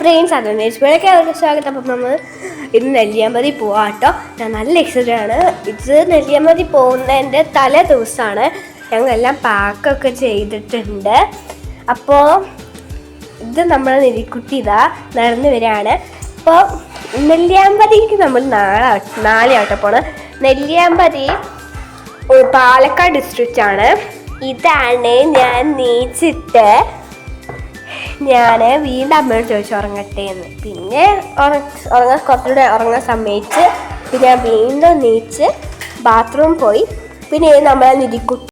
Friends അന്വേഷിപ്പോഴൊക്കെ അവർക്ക് സ്വാഗതം. അപ്പം നമ്മൾ ഇത് നെല്ലിയാമ്പതി പോവാം കേട്ടോ ഞാൻ നല്ല എക്സൈറ്റഡ് ആണ്. ഇത് നെല്ലിയാമ്പതി പോകുന്നതിന്റെ തലേ ദിവസമാണ് ഞങ്ങളെല്ലാം പാക്കൊക്കെ ചെയ്തിട്ടുണ്ട്. അപ്പോൾ ഇത് നമ്മൾ നിരിക്കുട്ടി ഇതാ നടന്നു വരികയാണ്. അപ്പോൾ നെല്ലിയാമ്പതിക്ക് നമ്മൾ നാളെ നാളെ ആട്ടോ പോണം. നെല്ലിയാമ്പതി പാലക്കാട് ഡിസ്ട്രിക്റ്റ് ആണ്. ഇതാണ് ഞാൻ നീച്ചിട്ട് ഞാൻ വീണ്ടും അമ്മയോട് ചോദിച്ചു ഉറങ്ങട്ടെ എന്ന്. പിന്നെ ഉറങ്ങ ഉറങ്ങാൻ കുറച്ചുകൂടെ ഉറങ്ങാൻ സമ്മതിച്ച് പിന്നെ വീണ്ടും നീച്ച് ബാത്റൂം പോയി. പിന്നെ നമ്മളെ നിരിക്കുട്ടി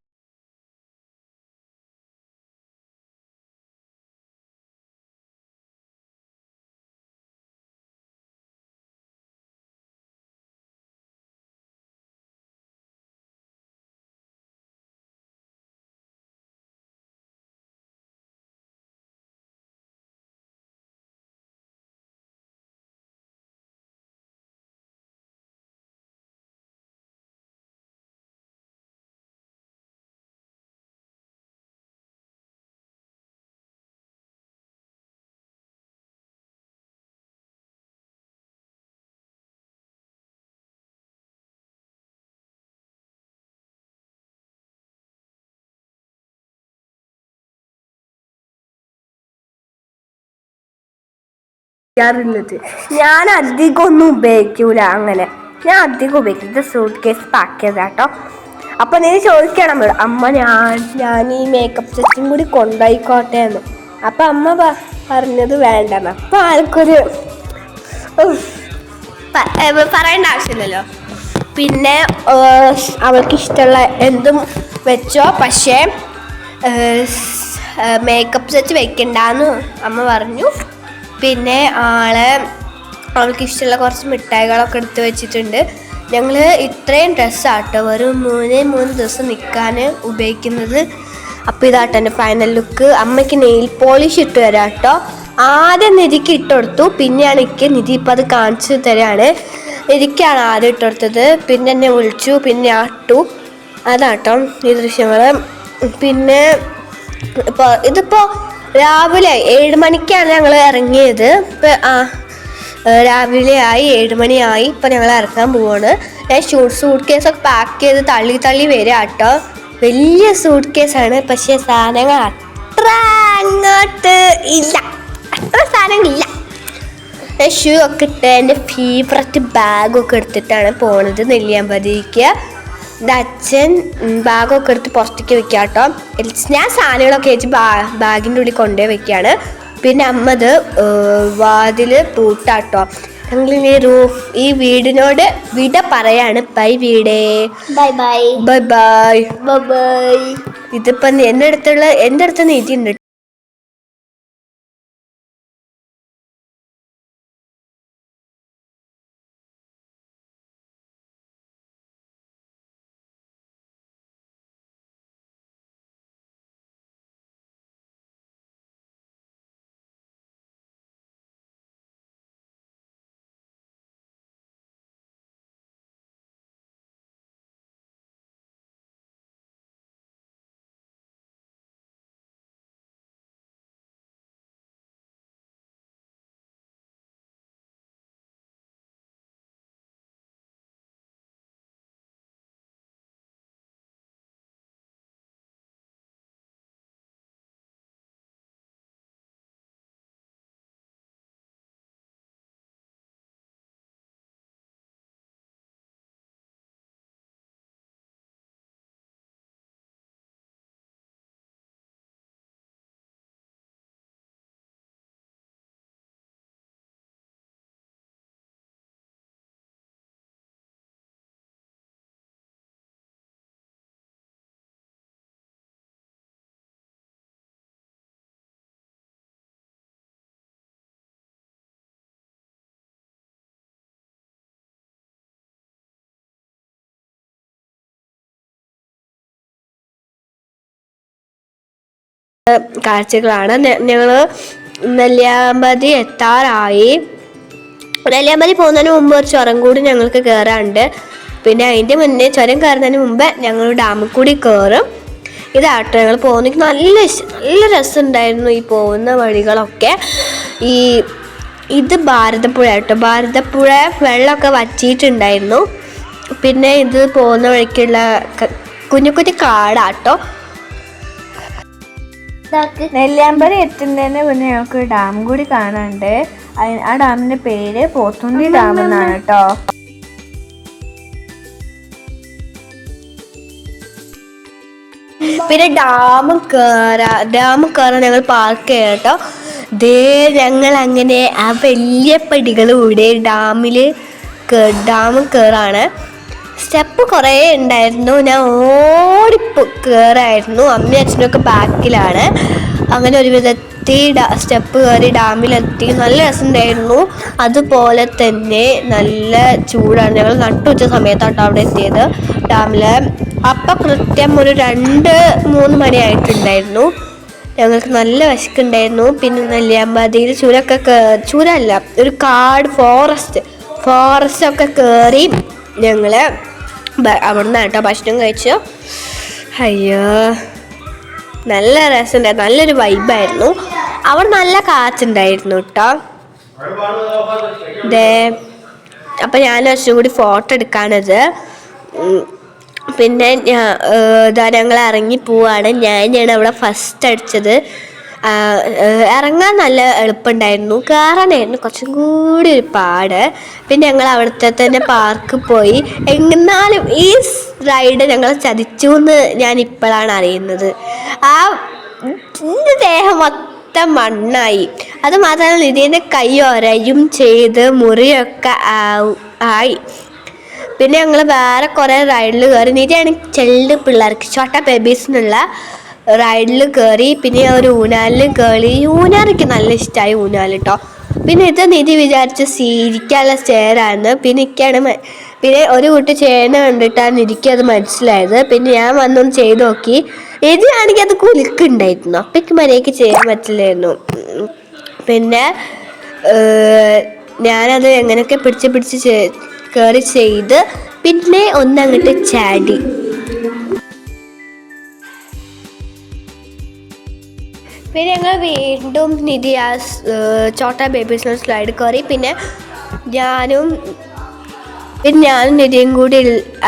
ചെയ്യാറുള്ളത് ഞാൻ അധികം ഒന്നും ഉപയോഗിക്കൂല അങ്ങനെ. ഞാൻ അധികം ഉപയോഗിക്കുന്നത് സൂട്ട് കേസ് പാക്ക് ചെയ്താട്ടോ അപ്പൊ നീ ചോദിക്കണം അമ്മ ഞാൻ ഞാൻ ഈ മേക്കപ്പ് സെറ്റും കൂടി കൊണ്ടുപോയിക്കോട്ടെ എന്ന്. അപ്പൊ അമ്മ പറഞ്ഞത് വേണ്ടെന്ന്. അപ്പൊ ആൾക്കൊരു പറയേണ്ട ആവശ്യമില്ലല്ലോ. പിന്നെ അവൾക്ക് ഇഷ്ടമുള്ള എന്തും വെച്ചോ പക്ഷേ മേക്കപ്പ് സെറ്റ് വെക്കണ്ടെന്ന് അമ്മ പറഞ്ഞു. പിന്നെ ആളെ അവൾക്ക് ഇഷ്ടമുള്ള കുറച്ച് മിഠായികളൊക്കെ എടുത്ത് വെച്ചിട്ടുണ്ട്. ഞങ്ങൾ ഇത്രയും ഡ്രസ്സാട്ടോ വെറും മൂന്ന് മൂന്ന് ദിവസം നിൽക്കാൻ ഉപയോഗിക്കുന്നത്. അപ്പോൾ ഇതാട്ടോ എന്റെ ഫൈനൽ ലുക്ക് അമ്മയ്ക്ക് നെയിൽ പോളിഷ് ഇട്ട് തരാം കേട്ടോ ആദ്യം നിധിക്ക് ഇട്ടുകൊടുത്തു പിന്നെയാണ് എനിക്ക് നിധി ഇപ്പം അത് കാണിച്ചു തരാണ്. നിധിക്കാണ് ആദ്യം ഇട്ടുകൊടുത്തത് പിന്നെ എന്നെ വിളിച്ചു പിന്നെ ആട്ടു അതാട്ടോ ഈ ദൃശ്യങ്ങൾ പിന്നെ ഇപ്പോൾ ഇതിപ്പോൾ രാവിലെ ഏഴ് മണിക്കാണ് ഞങ്ങൾ ഇറങ്ങിയത്. ഇപ്പം ആ രാവിലെ ആയി ഏഴ് മണിയായി ഇപ്പം ഞങ്ങൾ ഇറങ്ങാൻ പോവാണ്. ഞാൻ ഷൂട്ട് സൂട്ട് കേസൊക്കെ പാക്ക് ചെയ്ത് തള്ളി തള്ളി വരിക കേട്ടോ വലിയ സൂട്ട് കേസാണ് പക്ഷേ സാധനങ്ങൾ അത്ര അങ്ങോട്ട് ഇല്ല. അത്ര സാധനങ്ങളില്ല. ഞാൻ ഷൂ ഒക്കെ ഇട്ട് എന്റെ ഫേവററ്റ് ബാഗൊക്കെ എടുത്തിട്ടാണ് പോണത് നെല്ലിയാമ്പതിക്ക്. അച്ഛൻ ബാഗൊക്കെ എടുത്ത് പുറത്തേക്ക് വെക്കുക കേട്ടോ. ഞാൻ സാധനങ്ങളൊക്കെ വെച്ച് ബാ ബാഗിന്റെ ഉള്ളിൽ കൊണ്ടുപോയി വെക്കുകയാണ്. പിന്നെ അമ്മ ഇത് വാതിൽ പൂട്ടാട്ടോ ഞങ്ങൾ ഈ റൂഫ് ഈ വീടിനോട് വിട പറയാണ്. Bye വീടേ. Bye bye. Bye bye. Bye bye. ഇതിപ്പം എന്റെ അടുത്തുള്ള എന്റെ അടുത്ത് നീറ്റിയുണ്ട് കാഴ്ചകളാണ്. ഞങ്ങൾ നെല്ലിയാമ്പതി എത്താറായി. നെല്ലിയാമ്പതി പോകുന്നതിന് മുമ്പ് ഒരു ചുരം കൂടി ഞങ്ങൾക്ക് കയറാണ്ട് പിന്നെ അതിന്റെ മുന്നേ ചുരം കയറുന്നതിന് മുമ്പ് ഞങ്ങൾ ഡാമിൽ കൂടി കയറും ഇതാട്ടോ ഞങ്ങൾ പോകുന്നെങ്കിൽ നല്ല നല്ല രസമുണ്ടായിരുന്നു ഈ പോകുന്ന വഴികളൊക്കെ. ഈ ഇത് ഭാരതപ്പുഴ കേട്ടോ ഭാരതപ്പുഴ വെള്ളമൊക്കെ വറ്റിയിട്ടുണ്ടായിരുന്നു. പിന്നെ ഇത് പോകുന്ന വഴിക്കുള്ള കുഞ്ഞു കുഞ്ഞു കാടാട്ടോ. നെല്ലിയാമ്പതി എത്തുന്നതിന് മുന്നേ ഞങ്ങൾക്ക് ഡാം കൂടി കാണാനുണ്ട്. ആ ഡാമിന്റെ പേര് പോത്തുണ്ടി ഡാം എന്നാണ് കേട്ടോ. പിന്നെ ഡാം കയറാ ഡാം കയറാൻ ഞങ്ങൾ പാർക്ക് ചെയ്യാം കേട്ടോ. ദേ ഞങ്ങൾ അങ്ങനെ ആ വലിയ പടികളൂടെ ഡാമിൽ ഡാം കയറാണ് സ്റ്റെപ്പ് കുറേ ഉണ്ടായിരുന്നു. ഞാൻ ഓടിപ്പോ കയറായിരുന്നു അമ്മയും അച്ഛനൊക്കെ ബാക്കിലാണ്. അങ്ങനെ ഒരു വിധത്തിൽ സ്റ്റെപ്പ് കയറി ഡാമിലെത്തി. നല്ല രസം ഉണ്ടായിരുന്നു അതുപോലെ തന്നെ നല്ല ചൂടാണ്. ഞങ്ങൾ നട്ടുച്ച സമയത്താണ് അവിടെ എത്തിയത്. ഡാമിൽ അപ്പം കൃത്യം ഒരു രണ്ട് മൂന്ന് മണിയായിട്ടുണ്ടായിരുന്നു. ഞങ്ങൾക്ക് നല്ല വിശക്കുണ്ടായിരുന്നു. പിന്നെ നെല്ലിയാമ്പതിയിൽ ചൂരൊക്കെ ചൂരല്ല ഒരു കാട് ഫോറസ്റ്റ് ഫോറസ്റ്റ് ഒക്കെ കയറി ഞങ്ങൾ അവിടെ നിന്ന് കേട്ടോ ഭക്ഷണം കഴിച്ചു. അയ്യോ നല്ല രസമുണ്ടായിരുന്നു നല്ലൊരു വൈബായിരുന്നു അവിടെ നല്ല കാറ്റുണ്ടായിരുന്നു കേട്ടോ. ദേ അപ്പം ഞാൻ കുറച്ചും കൂടി ഫോട്ടോ എടുക്കാനത് പിന്നെ ഞാൻ ഇതാ ഞങ്ങൾ ഇറങ്ങി പോവാണ്. ഞാനാണ് അവിടെ ഫസ്റ്റ് അടിച്ചത്. ഇറങ്ങാൻ നല്ല എളുപ്പമുണ്ടായിരുന്നു. കയറാനായിരുന്നു കുറച്ചും കൂടി ഒരു പാട്. പിന്നെ ഞങ്ങൾ അവിടുത്തെ തന്നെ പാർക്ക് പോയി. എന്നാലും ഈ റൈഡ് ഞങ്ങൾ ചതിച്ചു എന്ന് ഞാൻ ഇപ്പോഴാണ് അറിയുന്നത്. ആ ദേഹം മൊത്തം മണ്ണായി. അത് മാത്രമല്ല ഇതിന്റെ കൈ ഒരയും ചെയ്ത് മുറിയൊക്കെ ആയി. പിന്നെ ഞങ്ങൾ വേറെ കുറേ റൈഡിൽ കയറി. നിധിയാണ് ചെല്ലു പിള്ളേർക്ക് ചോട്ട ബേബീസ് എന്നുള്ള റൈഡിൽ കയറി പിന്നെ ഒരു ഊനാലിൽ കയറി ഊനാലിക്ക് നല്ല ഇഷ്ടമായി ഊനാൽ കേട്ടോ പിന്നെ ഇത് നിധി വിചാരിച്ച സീരിക്കാനുള്ള സ്റ്റെയറായിരുന്നു പിന്നെ എനിക്കാണ് പിന്നെ ഒരു കുട്ടി ചേന കണ്ടിട്ടാണ് അത് മനസ്സിലായത്. പിന്നെ ഞാൻ വന്നൊന്ന് ചെയ്ത് നോക്കി. നിധിയാണെങ്കിൽ അത് കുലുക്കുണ്ടായിരുന്നു? അപ്പം മര്യാദയ്ക്ക് ചെയ്യാൻ പറ്റില്ലായിരുന്നു. പിന്നെ ഞാനത് എങ്ങനെയൊക്കെ പിടിച്ച് പിടിച്ച് കയറി ചെയ്ത് പിന്നെ ഒന്നങ്ങോട്ട് ചാടി. പിന്നെ ഞങ്ങൾ വീണ്ടും നിധി ആ ചോട്ട ബേബീസിന് സ്ലൈഡ് കയറി പിന്നെ ഞാനും പിന്നെ ഞാനും നിധിയും കൂടി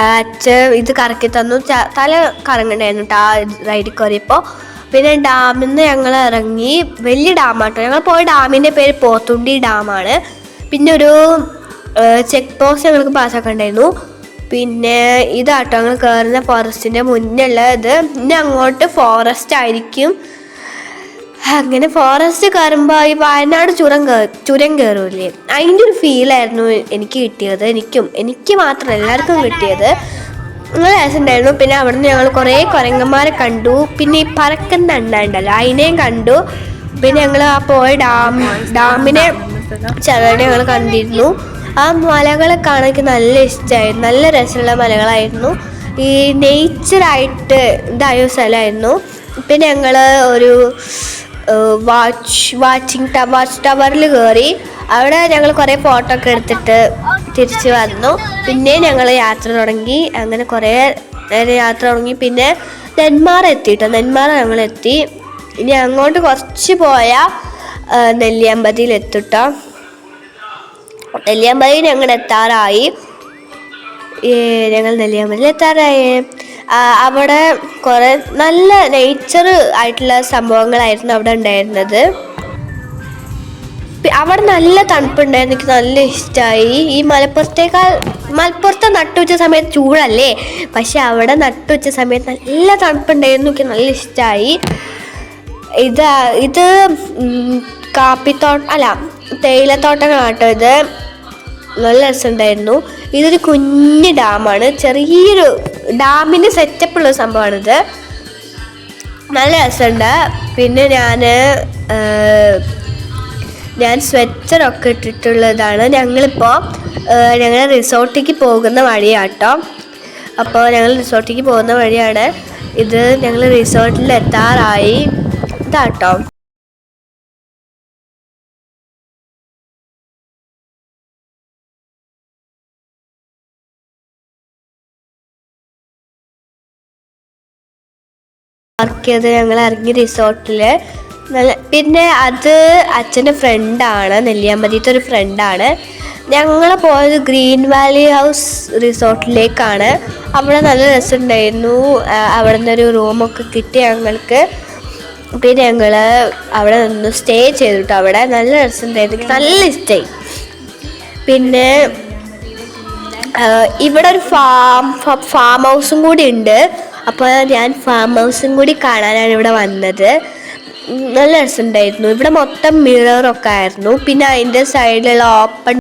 അച്ഛ ഇത് കറക്കി തന്നു. തല കറങ്ങണ്ടായിരുന്നു കേട്ടോ ആ റൈഡിൽ കയറിയപ്പോൾ പിന്നെ ഡാമിൽ നിന്ന് ഞങ്ങൾ ഇറങ്ങി. വലിയ ഡാമാട്ടോ ഞങ്ങൾ പോയ ഡാമിന്റെ പേര് പോത്തുണ്ടി ഡാമാണ്. പിന്നെ ഒരു ചെക്ക് പോസ്റ്റ് ഞങ്ങൾക്ക് പാസ്സാക്കണ്ടായിരുന്നു പിന്നെ ഇതാട്ടോ ഞങ്ങൾ കയറുന്ന ഫോറസ്റ്റിന്റെ മുന്നുള്ള ഇത് ഇനി അങ്ങോട്ട് ഫോറസ്റ്റ് ആയിരിക്കും. അങ്ങനെ ഫോറസ്റ്റ് കയറുമ്പോൾ ഈ വയനാട് ചുരം ചുരം കയറൂലേ അതിന്റെ ഒരു ഫീലായിരുന്നു എനിക്ക് കിട്ടിയത്. എനിക്കും എനിക്ക് മാത്രം എല്ലാവർക്കും കിട്ടിയത്. നല്ല രസമുണ്ടായിരുന്നു പിന്നെ അവിടെ നിന്ന് ഞങ്ങൾ കുറേ കുരങ്ങന്മാരെ കണ്ടു. പിന്നെ ഈ പറക്കുന്ന അണ്ണ ഉണ്ടല്ലോ അതിനെയും കണ്ടു. പിന്നെ ഞങ്ങൾ ആ പോയ ഡാം ഡാമിനെ ചെറുതായിട്ട് ഞങ്ങൾ കണ്ടിരുന്നു. ആ മലകളെ കാണാൻ നല്ല ഇഷ്ടമായിരുന്നു നല്ല രസമുള്ള മലകളായിരുന്നു. ഈ നേച്ചറായിട്ട് ഇതായ സ്ഥലമായിരുന്നു. പിന്നെ ഞങ്ങൾ ഒരു വാച്ച് വാച്ചിങ് ട വാച്ച് ടവറിൽ കയറി അവിടെ ഞങ്ങൾ കുറേ ഫോട്ടോ ഒക്കെ എടുത്തിട്ട് തിരിച്ച് വന്നു. പിന്നെ ഞങ്ങൾ യാത്ര തുടങ്ങി. അങ്ങനെ കുറേ നേരം യാത്ര തുടങ്ങി. പിന്നെ നെന്മാറ എത്തിയിട്ടോ നെന്മാറ ഞങ്ങൾ എത്തി. ഇനി അങ്ങോട്ട് കുറച്ച് പോയ നെല്ലിയമ്പതിയിൽ എത്തിട്ടോ നെല്ലിയമ്പതിയിൽ ഞങ്ങൾ എത്താറായി. ഞങ്ങൾ നെല്ലിയാമ്പതിയിൽ എത്താറായി? അവിടെ കുറേ നല്ല നേച്ചർ ആയിട്ടുള്ള സംഭവങ്ങളായിരുന്നു അവിടെ ഉണ്ടായിരുന്നത്. അവിടെ നല്ല തണുപ്പുണ്ടായിരുന്നു എനിക്ക് നല്ല ഇഷ്ടമായി ഈ മലപ്പുറത്തേക്കാൾ മലപ്പുറത്തെ നട്ടുവച്ച സമയത്ത് ചൂടല്ലേ? പക്ഷെ അവിടെ നട്ടുവച്ച സമയത്ത് നല്ല തണുപ്പുണ്ടായിരുന്നു എനിക്ക് നല്ല ഇഷ്ടമായി ഇത് ഇത് കാപ്പിത്തോട്ടം അല്ല തേയിലത്തോട്ടങ്ങളാട്ടോ ഇത്. നല്ല രസമുണ്ടായിരുന്നു. ഇതൊരു കുഞ്ഞ് ഡാമാണ്. ചെറിയൊരു ഡാമിന്റെ സെറ്റപ്പുള്ള സംഭവമാണിത്. നല്ല രസമുണ്ട്. പിന്നെ ഞാൻ ഞാൻ സ്വെറ്ററൊക്കെ ഇട്ടിട്ടുള്ളതാണ്. ഞങ്ങളിപ്പോൾ ഞങ്ങൾ റിസോർട്ടിലേക്ക് പോകുന്ന വഴിയാട്ടോ. അപ്പോൾ ഞങ്ങൾ റിസോർട്ടിലേക്ക് പോകുന്ന വഴിയാണ് ഇത് ഞങ്ങൾ റിസോർട്ടിൽ എത്താറായി ഇതാട്ടോ. പാർക്ക് ചെയ്ത് ഞങ്ങൾ ഇറങ്ങി റിസോർട്ടിൽ നല്ല പിന്നെ അത് അച്ഛന്റെ ഫ്രണ്ടാണ് നെല്ലിയാമ്പതിയത്തെ ഒരു ഫ്രണ്ടാണ്. ഞങ്ങൾ പോയത് ഗ്രീൻ വാലി ഹൗസ് റിസോർട്ടിലേക്കാണ്. അവിടെ നല്ല രസമുണ്ടായിരുന്നു. അവിടെ നിന്നൊരു റൂമൊക്കെ കിട്ടി ഞങ്ങൾക്ക്. പിന്നെ ഞങ്ങൾ അവിടെ നിന്ന് സ്റ്റേ ചെയ്തിട്ട് അവിടെ നല്ല രസമുണ്ടായിരുന്നു. നല്ല ഇഷ്ടമായി പിന്നെ ഇവിടെ ഒരു ഫാം ഫാം ഹൗസും കൂടി ഉണ്ട്. അപ്പോൾ ഞാൻ ഫാം ഹൗസും കൂടി കാണാനാണ് ഇവിടെ വന്നത്. നല്ല രസമുണ്ടായിരുന്നു. ഇവിടെ മൊത്തം മിററൊക്കെ ആയിരുന്നു. പിന്നെ അതിന്റെ സൈഡിലുള്ള ഓപ്പൺ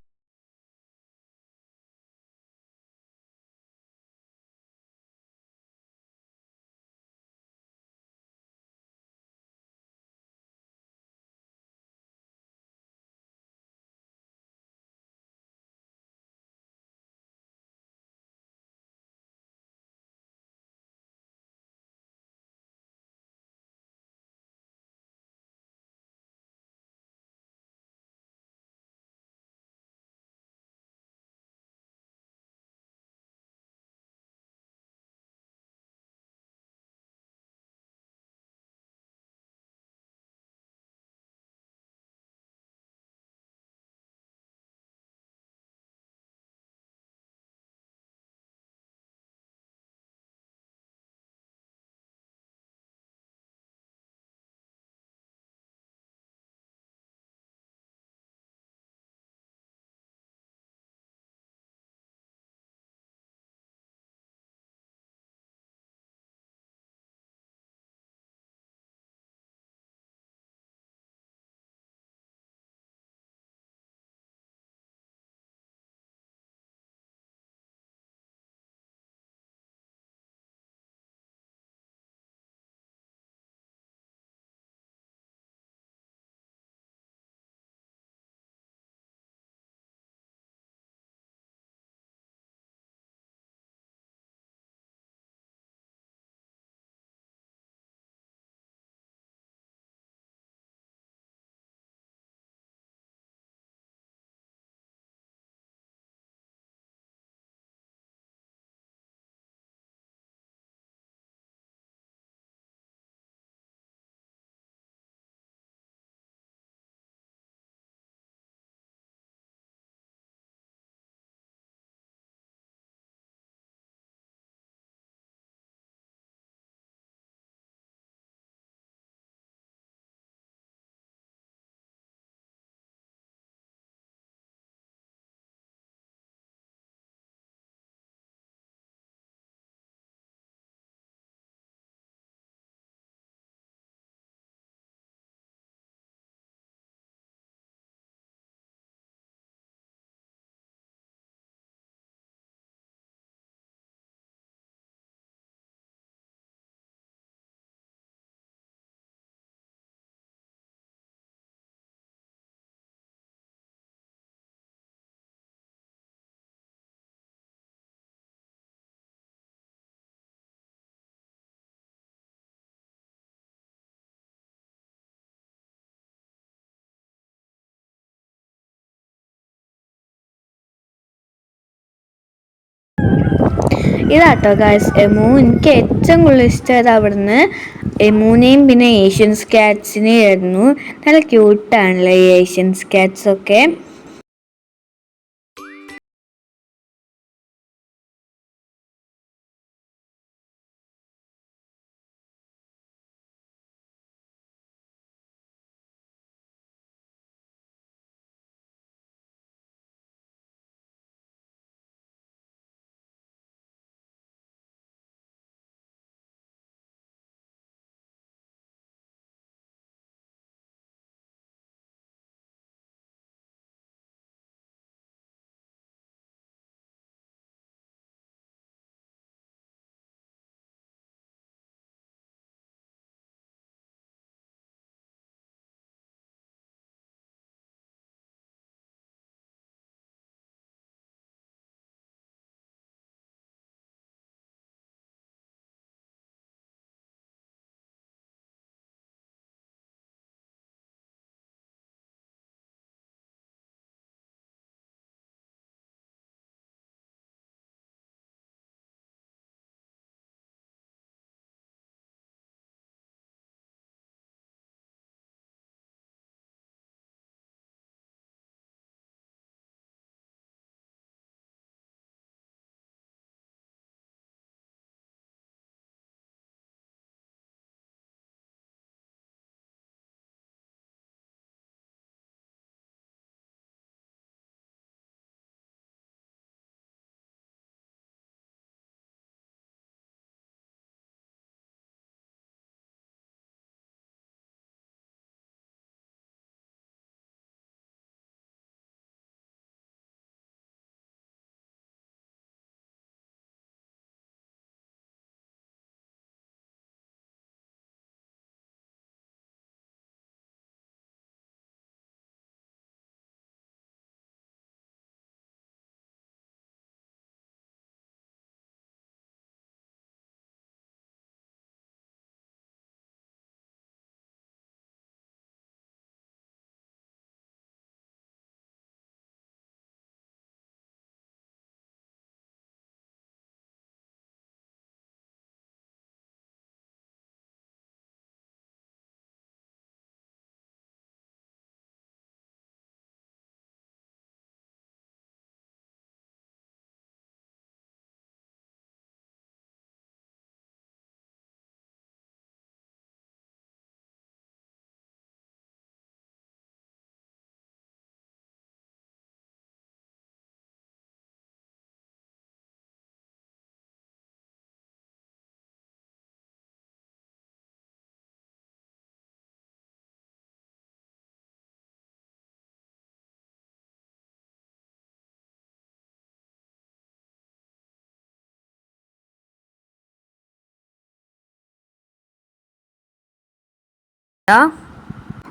ഇതാട്ടോ ഗായ്സ് എമു എനിക്ക് ഏറ്റവും കൂടുതൽ ഇഷ്ടമായത് അവിടുന്ന്. എമൂനെയും പിന്നെ ഏഷ്യൻസ് കാറ്റ്സിനെയും ആയിരുന്നു നല്ല ക്യൂട്ടാണല്ലേ ഈ ഏഷ്യൻസ് കാറ്റ്സ്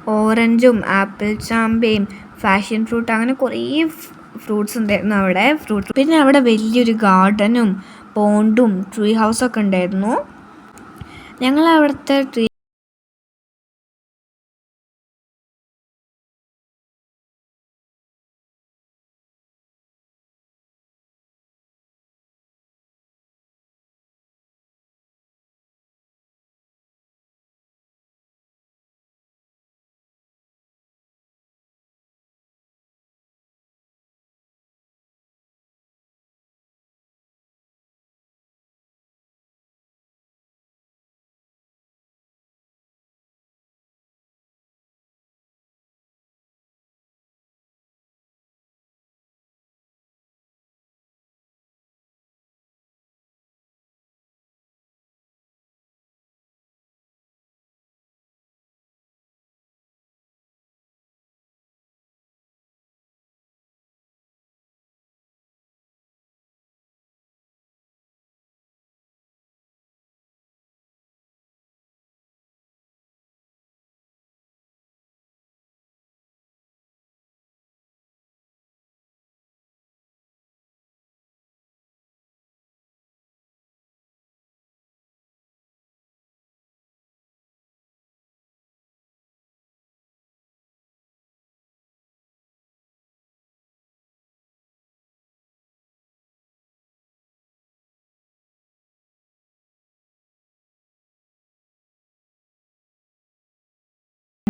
ഓറഞ്ചും ആപ്പിൾ ചാമ്പയും ഫാഷൻ ഫ്രൂട്ട് അങ്ങനെ കുറേ ഫ്രൂട്ട്സ് ഉണ്ടായിരുന്നു അവിടെ. ഫ്രൂട്ട് പിന്നെ അവിടെ വലിയൊരു ഗാർഡനും പോണ്ടും ട്രീ ഹൗസൊക്കെ ഉണ്ടായിരുന്നു. ഞങ്ങൾ അവിടുത്തെ ട്രീ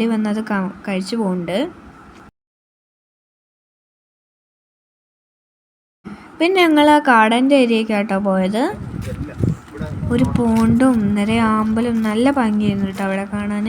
വന്നത് കഴിച്ചു പോകുന്നുണ്ട് പിന്നെ ഞങ്ങൾ ആ കാടന്റെ ഏരിയക്കാട്ടോ പോയത്. ഒരു പോണ്ടും നിറയെ ആമ്പലും നല്ല ഭംഗിയായിരുന്നു കേട്ടോ അവിടെ കാണാൻ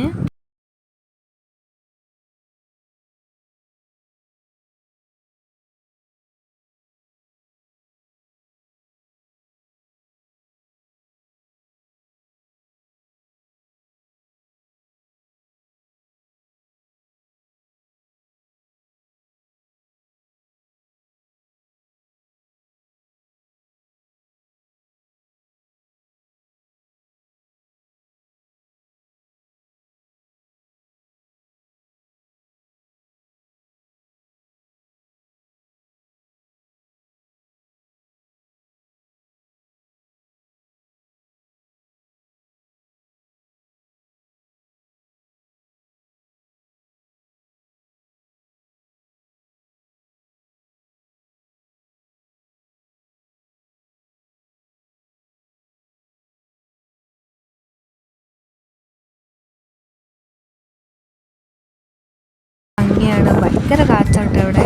ഭംഗിയാണ്. ഭയങ്കര കാറ്റുണ്ട് ഇവിടെ.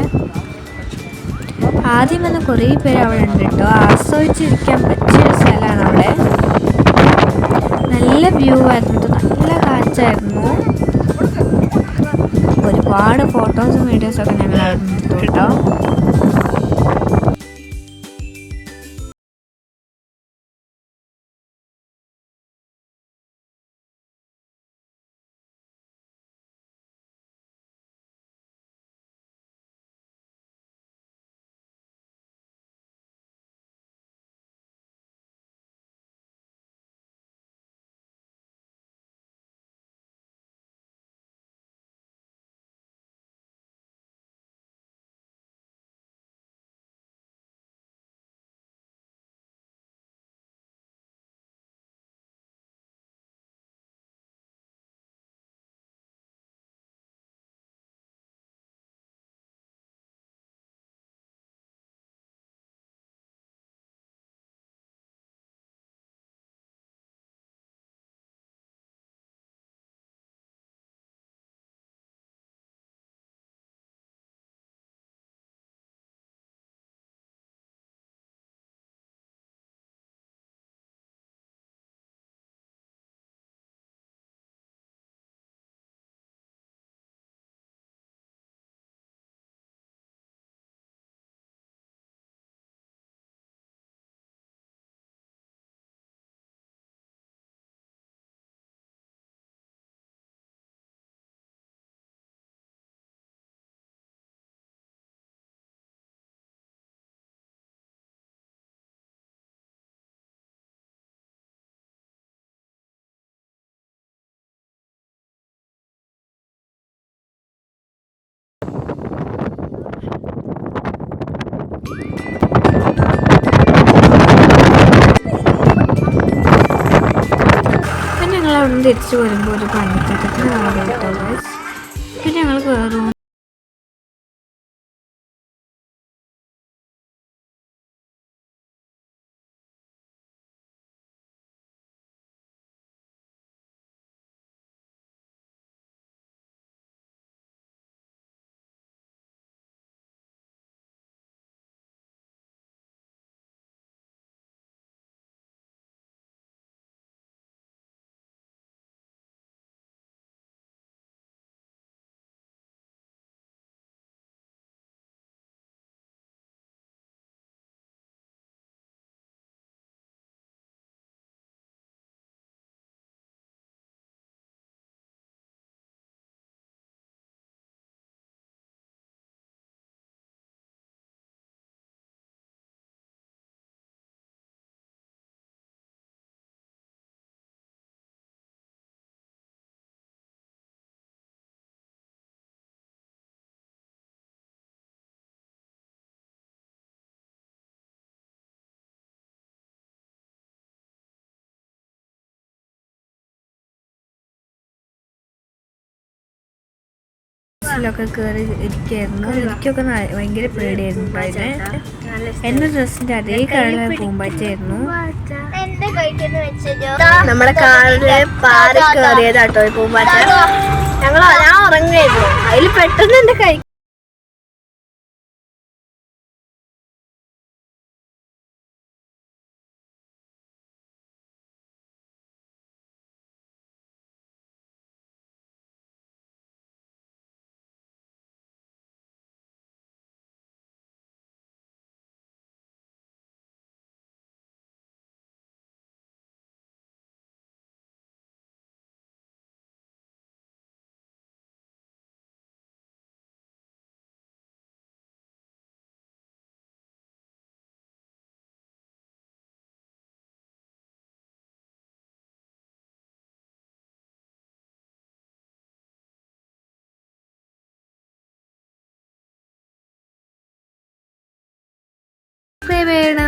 ആദ്യം വന്ന കുറേ പേര് അവിടെ ഉണ്ട് കേട്ടോ. ആസ്വദിച്ചിരിക്കാൻ പറ്റിയൊരു സ്ഥലമാണ് അവിടെ. നല്ല വ്യൂ ആയിരുന്നു. നല്ല കാറ്റായിരുന്നു. ഒരുപാട് ഫോട്ടോസും വീഡിയോസൊക്കെ ഞങ്ങൾ എടുത്തു കേട്ടോ. തിരിച്ചു വരുമ്പോൾ ഒരു കേട്ടോ guys. പിന്നെ ഞങ്ങൾ കയറും ബസ്സിലൊക്കെ കയറി ഇരിക്കായിരുന്നു. എനിക്കൊക്കെ ഭയങ്കര പേടിയായിരുന്നു എന്റെ ഡ്രസ്സിന്റെ അതേ കളർ പൂമ്പാറ്റായിരുന്നു നമ്മുടെ കാറിൽ പാറി കയറിയതാട്ടോ പൂമ്പാറ്റ. ഞങ്ങൾ ഞാൻ ഉറങ്ങായിരുന്നു അതിൽ പെട്ടെന്ന് എന്റെ കൈ വേണം